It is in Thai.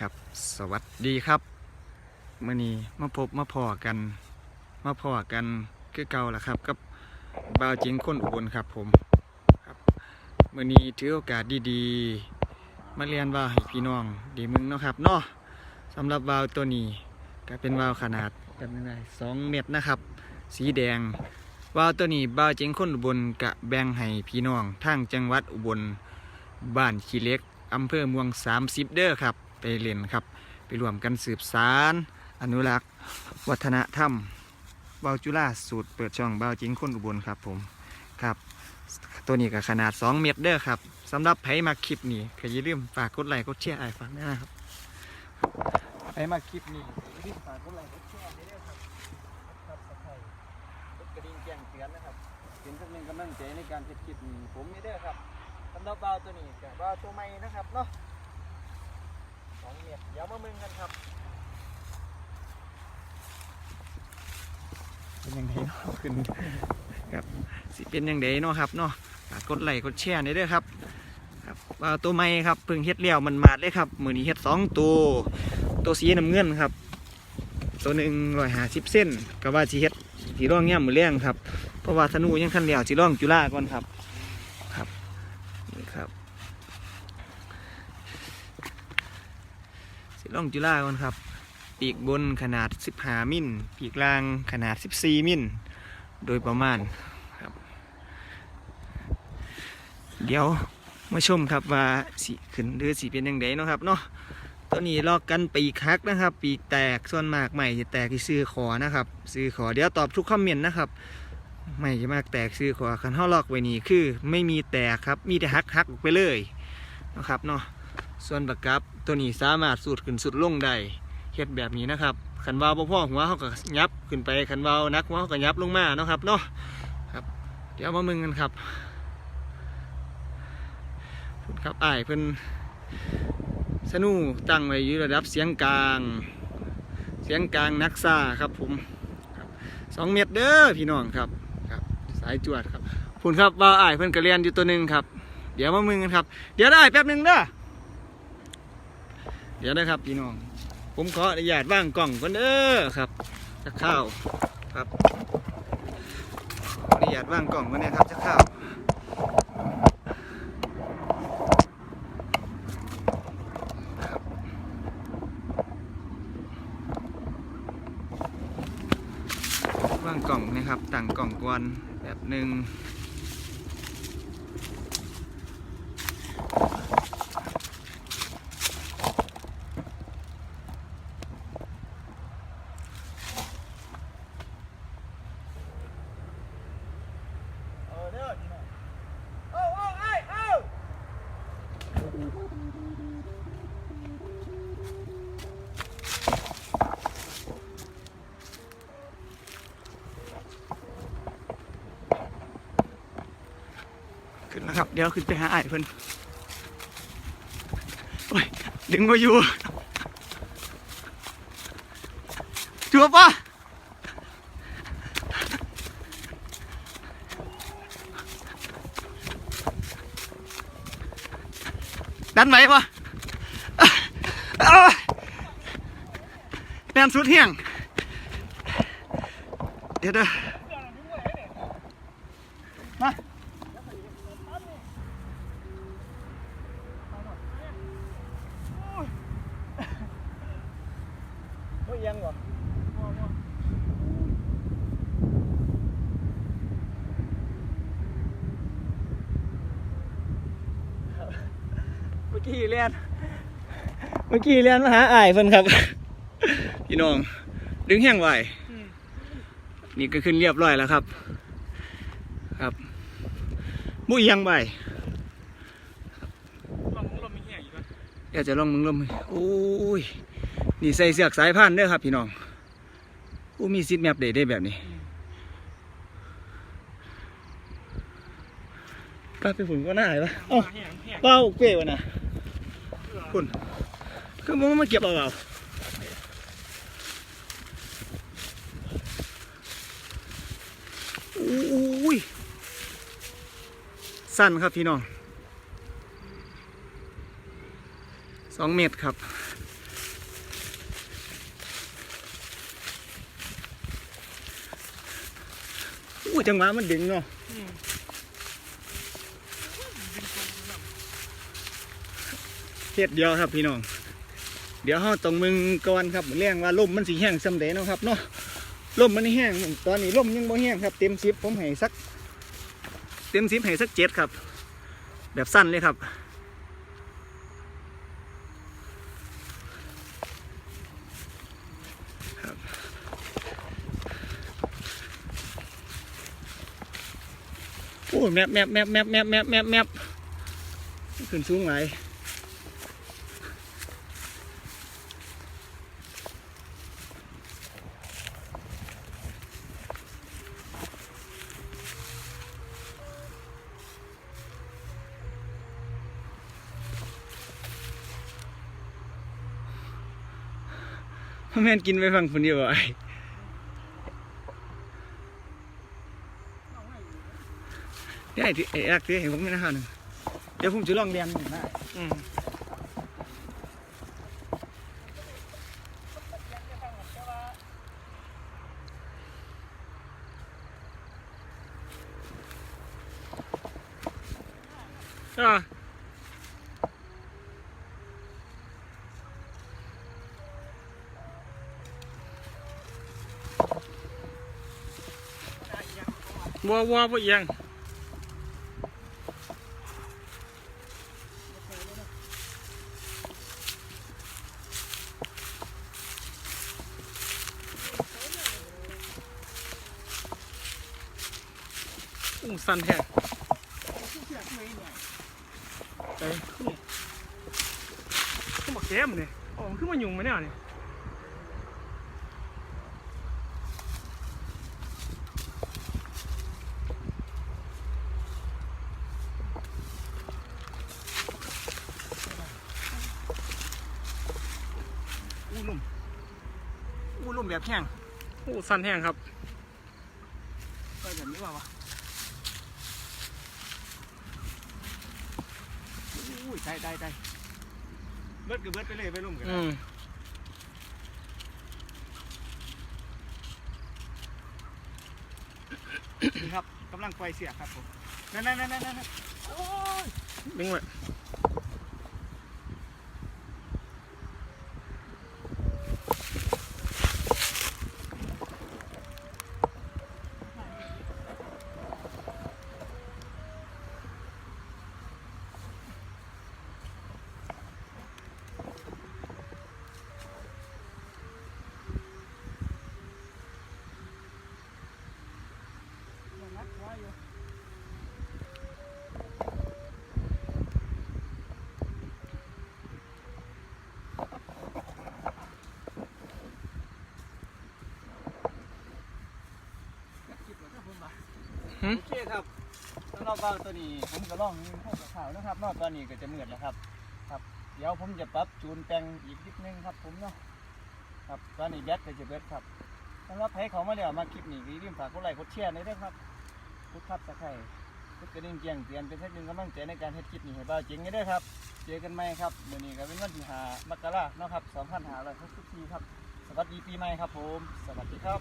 ครับสวัสดีครับมื่อนี้มาพบมาพอกันมาพอกันคือเก่าละครับกับบาวจิงคนอุบลครับผมครับมื่อนี้ถือโอกาสดีๆ มาเรียนว่าให้พี่น้องดีมึงเนาะครับเนาะสำหรับวาวตัวนี้ก็เป็นวาวขนาดกันยังไงสองเมตรนะครับ สีแดงวาวตัวนี้บาวจิงคนอุบลกะแบ่งให้พี่น้องทางจังหวัดอุบลบ้านขี้เล็กอำเภอเมือง 30 เด้อครับ ไปเรียนครับ ไปรวมกันสืบสารอนุรักษ์ วัฒนธรรมเบาจุฬาสูตรเปิดช่องเบาจิงคนอุบลครับผมครับตัวนี้ก็ขนาด 2 เมตรเด้อครับสำหรับไผมาคลิปนี้ก็อย่าลืมฝากกดไลค์กดแชร์ไอ้ฟังด้วยนะครับไผมาคลิปนี้อย่าลืมฝากกดไลค์กดแชร์ด้วยเด้อครับครับสไครต์กดกระดิ่งแจ้งเตือนนะครับเป็นสักหนึ่งกำลังใจในการเฮ็ดคลิปนี้ผมนี่เด้อครับสำหรับเบาตัวนี้กับเบาตัวใหม่นะครับเนาะ สองเมตรเดี๋ยวมามึงกันครับ เป็นยังไงเนาะขึ้นครับสิเป็นยังไงเนาะครับเนาะฝากกดไลค์กดแชร์หน่อยเด้อครับครับเบาตัวใหม่ครับเพิ่งเฮ็ดเลี้ยวมันมาดเลยครับมือนี้เฮ็ดสองตัวตัวสีน้ำเงินครับ ตัวหนึ่งร้อยห้าสิบเส้นก็ว่าสีเฮ็ดสีร่องเงี้ยมือเลี้ยงครับเพราะว่าธนูยังคันเลี้ยวสีร่องจุฬาก่อนครับ นี่ครับ สีล่องจุฬาก่อนครับปีกบนขนาด 15 มิลปีกล่างขนาด 14 มิลโดยประมาณครับ เดี๋ยวมาชมครับว่าสีขึ้นหรือสีเป็นยังไงเนาะครับเนาะตัวนี้ลอกกันปีกฮักนะครับ ปีกแตกส่วนมากใหม่จะแตกที่ซื้อขอนะครับซื้อขอเดี๋ยวตอบทุกคอมเมนต์นะครับไม่จะมากแตกซื้อขวาคันเท่าลอกไว้นี่คือ ไม่มีแตกครับมีแต่หักหักไปเลยนะครับเนาะ ส่วนประกับตัวนี้สามารถสูดขึ้นสุดลงได้เฮ็ดแบบนี้นะครับขันวาวพ่อหัวเขาก็ยับขึ้นไปขันวาวนักหัวเขาก็ยับลงมาเนาะครับเนาะครับเดี๋ยวมามึงกันครับพูดครับอ้ายเพิ่นสนูตั้งไว้อยู่ระดับเสียงกลาง เสียงกลางนักซ่าครับผมบสองเมตรเด้อพี่น้องครับสายจวดครับพุ่นครับว่าอ้ายเพิ่นกระเรียนอยู่ตัวหนึ่งครับ เดี๋ยวมามึงกันครับ เดี๋ยวได้แป๊บหนึ่งเด้อ ดี๋ยวนะครับพี่น้อง ผมขออนุญาตว่างกล่องก่อนเด้อครับจะข้าวครับอนุญาตว่างกล่องก่อนนะครับจะข้าวว่างกล่องนะครับตั้งกล่องกวนแบบหนึ่ง ขึ้นแล้วครับ เดี๋ยวขึ้นไปหาไอ้เพิ่นโอ้ยดึงมาอยู่ชัวร์ปะดันไหวปะแรงสุดเที่ยง เดี๋ยวเด้อมา ไม่ยังหรอเมื่อกี้เรียนเมื่อกี้เรียนมาหาอ้ายเพิ่นครับ พี่น้อง ดึงแห้งไหวนี่ก็ขึ้นเรียบร้อยแล้วครับ ครับมุ้ยยังไหวลมลมมีเหี้ยอยู่ด้วยอยากจะลองมึงลมโอ้ย นี่ใส่เสือกสายพันธุ์เด้อครับ พี่น้องโอ้มีซิดแมปได้ได้แบบนี้ป้าไปฝุ่นก็น่าเลยปะเอ้าเป้าเป้วะนะคุณคือมันมาเก็บเอาเอาโอ้ยสั้นครับพี่น้องสองเมตรครับ อู้จังหวะมันดึงเนาะเฮ็ดเดียวครับพี่น้อง เดี๋ยวเฮาต้องมึงก่อนครับเรื่องว่าลมมันสิแห้งซำใดเนาะครับเนาะลมมันแห้งตอนนี้ลมยังบ่แห้งครับเต็ม10ผมให้สัก เต็ม10ให้สัก7ครับ แบบสั้นเลยครับ แมบแมบแมบแมบแมบแมบแมบแมบขึ้นสูงไหลายพ่อแม่นกินไปฟังคนเดียวไอ้ ได้ที่ไอ้แอกที่เห็นผมไม่นะฮะหนึ่งเดี๋ยวผมจะลองเรียนหนึ่งได้อืมอ่าวัววัวบ่เอียง สั่นแท้ไปขึ้นมาแก้มเนี่ยอ๋อมันขึ้นมายุงไหมเนี่ยเนี่ยอู้ลุ่มอู้ลุ่มแบบแห้งอู้สั่นแห้งครับก็จะนึกว่าวะ อู้ยได้ได้ได้เบิดก็เบิดไปเลยไปลุ่มกันอืมนี่ครับกำลังไฟเสียครับผมนั่นนั่นนั่นนั่นนั่นโอ้ยดึงไว้ โอเคครับสำหรับว่าวตัวนี้ผมก็ลองยิงเข้ากับข่าวนะครับนอกตอนนี้ก็จะมืดแล้วครับ ครับ เดี๋ยวผมจะปรับจูนแต่งอีกนิดนึงครับผมเนาะ ครับตอนนี้แบตก็จะเบิดครับสำหรับใครเขามาแล้วมาคลิปนี้ก็อย่าลืมฝากกดไลค์กดแชร์หน่อยด้วยครับกดคับตะไคร้กดกระดิ่งเกียงเตือนเป็นสักหนึ่งกำลังใจในการเฮ็ดคลิปนี้ให้เบาจริงกันด้วยครับ เจอกันใหม่ครับเดี๋ยวนี้ก็เป็นวันที่ห้ามกราเนาะครับ2564ครับ สวัสดีปีใหม่ครับผม สวัสดีครับ